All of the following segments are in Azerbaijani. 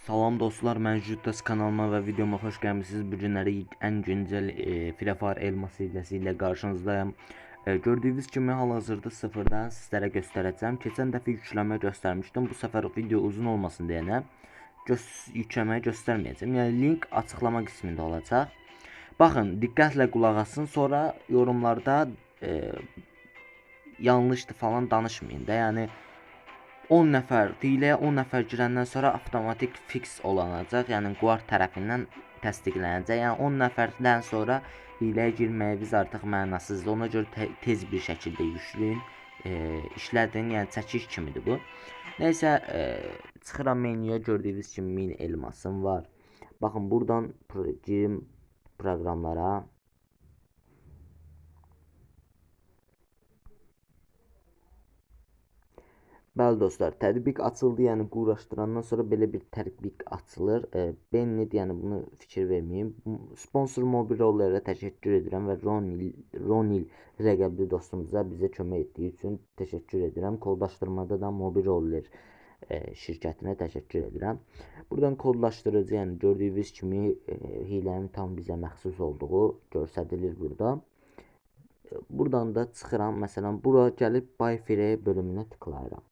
Salam dostlar, mən Juttas kanalıma və videoma xoş gəlmisiniz. Bu günləri ən güncəl e, Free Fire elmas hilesi ilə qarşınızdayım. E, gördüyünüz kimi hal-hazırda sıfırdan sizlərə göstərəcəm. Keçən dəfə yükləmə göstərmişdim. Bu səfər video uzun olmasın deyənə göz yükləməyi göstərməyəcəm. Yəni link açıqlama qismində olacaq. Baxın, diqqətlə qulaq asın, sonra yorumlarda e, yanlışdı falan danışmayın da. Yəni 10 nəfər, hiləyə 10 nəfər girəndən sonra avtomatik fix olunacaq. Yəni Guard tərəfindən təsdiqlənəcək. Yəni 10 nəfərdən sonra hiləyə girməyiniz artıq mənasızdır. Ona görə te tez bir şəkildə yükləyin. E, işlədin, yəni çəkiş kimidir bu. Nəysə, e, çıxıram menyuya gördüyünüz kimi 1000 elmasım var. Baxın, buradan girim proqramlara. Bəli dostlar, tətbiq açıldı, yəni quraşdırandan sonra belə bir tətbiq açılır. E, Bennett, yəni bunu fikir verməyin. Sponsor mobil rollerə təşəkkür edirəm və Ronil, Ronil rəqəbli dostumuza bizə kömək etdiyi üçün təşəkkür edirəm. Kodlaşdırmada da mobil roller e, şirkətinə təşəkkür edirəm. Buradan kodlaşdırıcı, yəni gördüyünüz kimi e, hilənin tam bizə məxsus olduğu göstərilir burada. E, buradan da çıxıram. Məsələn, bura gəlib Buy Free bölümünə tıklayıram.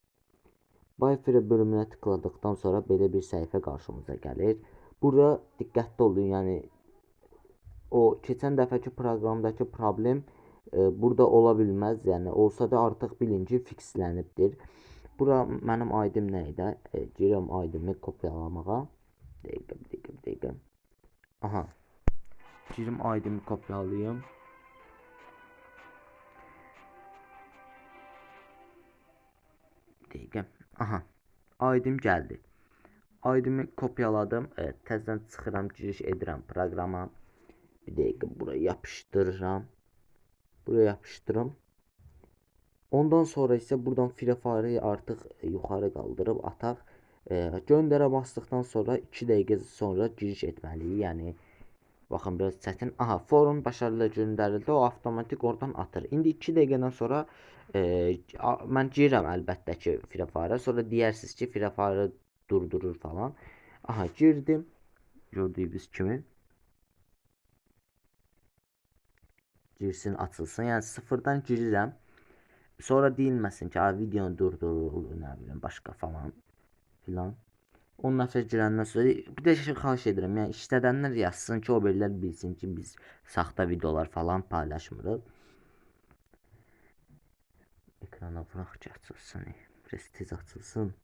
Wi-Fi bölümünə tıkladıqdan sonra belə bir səhifə qarşımıza gəlir. Burada diqqətli olun, yəni o keçən dəfəki proqramdakı problem e, burada ola bilməz. Yəni olsa da artıq bilin ki, fixlənibdir. Bura mənim ID-im nə idi? E, girirəm ID-imi kopyalamağa. Dəqiqə, dəqiqə, dəqiqə. Aha. Girim ID-imi kopyalayım. Dəqiqə. Aha. ID-im gəldi. ID-mi kopyaladım. Evet, təzədən çıxıram, giriş edirəm proqrama. Bir dəqiqə bura yapışdırıram. Buraya yapışdırım. Ondan sonra isə buradan Fire-ı artıq yuxarı qaldırıb ataq. E, göndərə basdıqdan sonra 2 dəqiqə sonra giriş etməliyik. Yəni Baxın biraz çətin. Aha, forum başarılı göndərildi. O avtomatik oradan atır. İndi 2 dəqiqədən sonra e, mən girirəm əlbəttə ki, Free Fire-a. Sonra deyərsiniz ki, Free Fire-ı durdurur falan. Aha, girdim. Gördüyünüz kimi. Girsin, açılsın. Yəni sıfırdan girirəm. Sonra deyilməsin ki, videonu durdurur, nə bilim, başqa falan filan. 10 nəfər girəndən sonra bir də şey xahiş edirəm. Yəni işlədənlər yazsın ki, o bellər bilsin ki, biz saxta videolar falan paylaşmırıq. Ekrana vuraq ki, açılsın. Tez açılsın.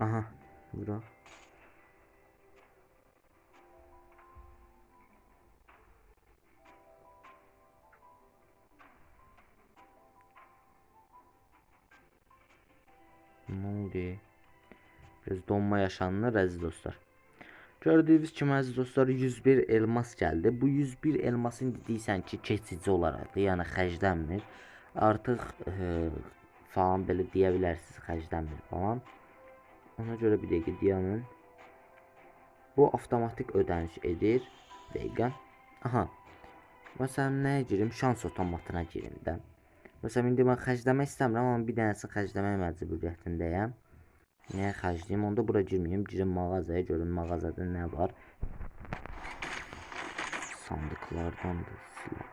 Aha, vuraq. Nə oldu? Biraz donma yaşanır əziz dostlar. Gördüyünüz kimi əziz dostlar 101 elmas gəldi. Bu 101 elmasın deyirsən ki, keçici olaraqdır, yəni xərclənmir. Artıq e, falan belə deyə bilərsiniz, xərclənmir falan. Ona görə bir dəqiqə dayanın. Bu avtomatik ödəniş edir. Dəqiqə. Aha. Məsələn, nəyə girim? Şans otomatına girim də. Məsələn, indi mən xərcləmək istəmirəm, amma bir dənəsini xərcləmək məcburiyyətindəyəm. Nəyə xərcləyim? Onda bura girməyim. Girim mağazaya, görüm mağazada nə var. Sandıqlardandır silah.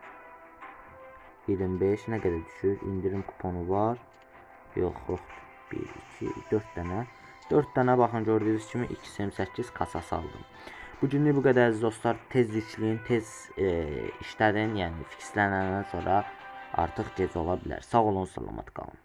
25 nə qədər düşür? İndirim kuponu var. Yox, yox. 1, 2, 4 dənə. 4 dənə baxın gördüyünüz kimi 228 kasası aldım. Bu günlük bu qədər əziz dostlar. Tez yükləyin, tez e, işlədin, yəni fixlənəndən sonra artıq gec ola bilər. Sağ olun, salamat qalın.